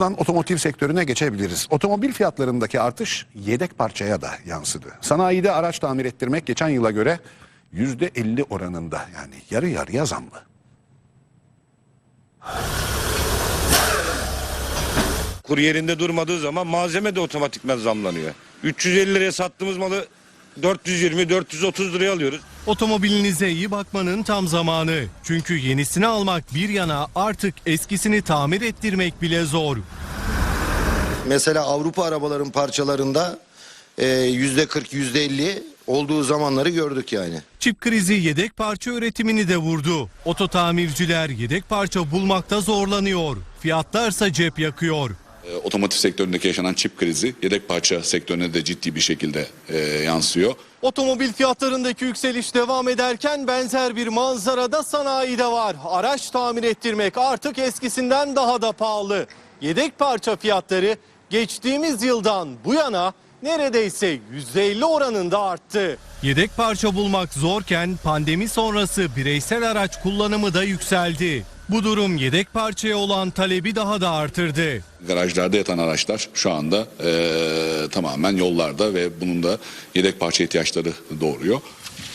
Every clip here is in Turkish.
Otomotiv sektörüne geçebiliriz. Otomobil fiyatlarındaki artış yedek parçaya da yansıdı. Sanayide araç tamir ettirmek geçen yıla göre %50 oranında yani yarı yarıya zamlı. Kur yerinde durmadığı zaman malzeme de otomatikman zamlanıyor. 350 liraya sattığımız malı 420-430 liraya alıyoruz. Otomobilinize iyi bakmanın tam zamanı. Çünkü yenisini almak bir yana artık eskisini tamir ettirmek bile zor. Mesela Avrupa arabaların parçalarında e, yüzde 40 yüzde 50 olduğu zamanları gördük yani. Çip krizi yedek parça üretimini de vurdu. Oto tamirciler yedek parça bulmakta zorlanıyor. Fiyatlarsa cep yakıyor. E, Otomotiv sektöründeki yaşanan çip krizi yedek parça sektörüne de ciddi bir şekilde e, yansıyor. Otomobil fiyatlarındaki yükseliş devam ederken benzer bir manzarada sanayide var. Araç tamir ettirmek artık eskisinden daha da pahalı. Yedek parça fiyatları geçtiğimiz yıldan bu yana neredeyse %50 oranında arttı. Yedek parça bulmak zorken pandemi sonrası bireysel araç kullanımı da yükseldi. Bu durum yedek parçaya olan talebi daha da artırdı. Garajlarda yatan araçlar şu anda e, tamamen yollarda ve bunun da yedek parça ihtiyaçları doğuruyor.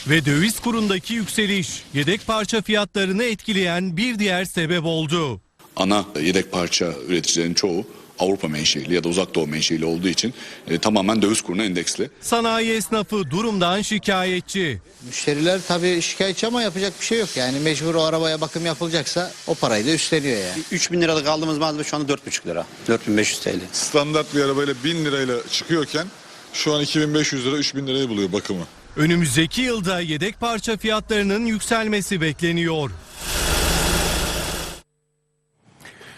Ve döviz kurundaki yükseliş yedek parça fiyatlarını etkileyen bir diğer sebep oldu. Ana yedek parça üreticilerin çoğu Avrupa menşeili ya da uzak doğu menşeili olduğu için e, tamamen döviz kuruna endeksli. Sanayi esnafı durumdan şikayetçi. Müşteriler tabii şikayetçi ama yapacak bir şey yok. Yani mecbur o arabaya bakım yapılacaksa o parayı da üstleniyor yani. 3000 liralık aldığımız malzeme şu anda 4,5 lira. 4500 TL. standart bir arabayla 1000 lirayla çıkıyorken şu an 2500 lira 3000 lirayı buluyor bakımı. Önümüzdeki yılda yedek parça fiyatlarının yükselmesi bekleniyor.